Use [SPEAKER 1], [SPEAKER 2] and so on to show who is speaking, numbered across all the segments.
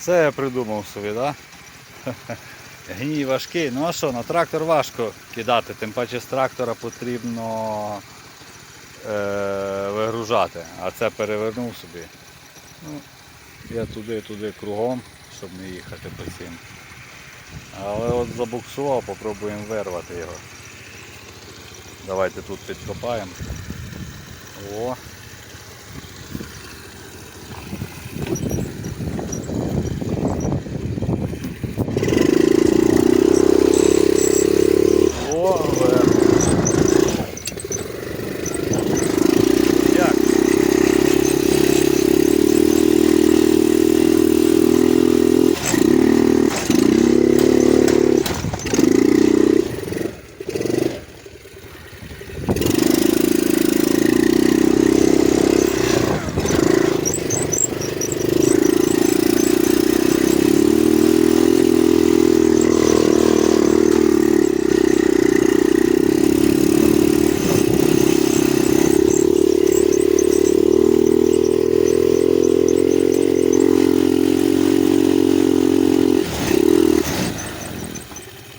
[SPEAKER 1] Це я придумав собі, так? Гній важкий. Ну а що, на трактор важко кидати, тим паче з трактора потрібно е, вигружати, а це перевернув собі. Ну, я туди-туди кругом, щоб не їхати по цим. Але от забуксував, попробуємо вирвати його. Давайте тут підкопаємо. О. О, вверх. Як?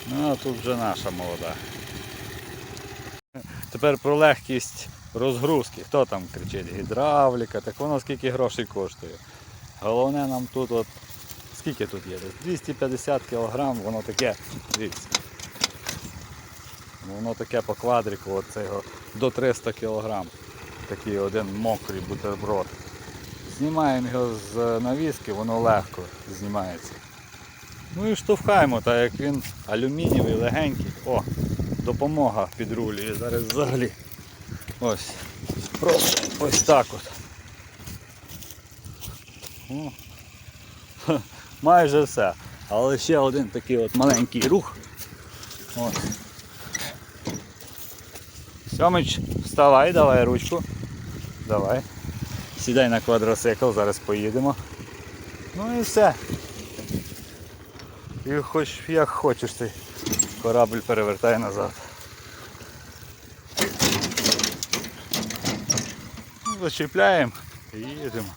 [SPEAKER 1] Ну, а тут вже наша молода. Тепер про легкість розгрузки. Хто там кричить? Гідравліка, так воно скільки грошей коштує. Головне нам тут от. Скільки тут є? Десь 250 кг, воно таке, дивіться. Воно таке по квадрику, от до 300 кг. Такий один мокрий бутерброд. Знімаємо його з навіски, воно легко знімається. Ну і штовхаємо, так як він алюмінієвий, легенький. О, допомога підрулює зараз взагалі. Ось. Просто ось так от. О. Майже все. Але ще один такий от маленький рух. Ось. Сьомич, вставай, давай ручку. Давай. Сідай на квадроцикл, зараз поїдемо. Ну і все. І хоч як хочеш ти корабль перевертай назад. Ну, Зачіпляємо і їдемо.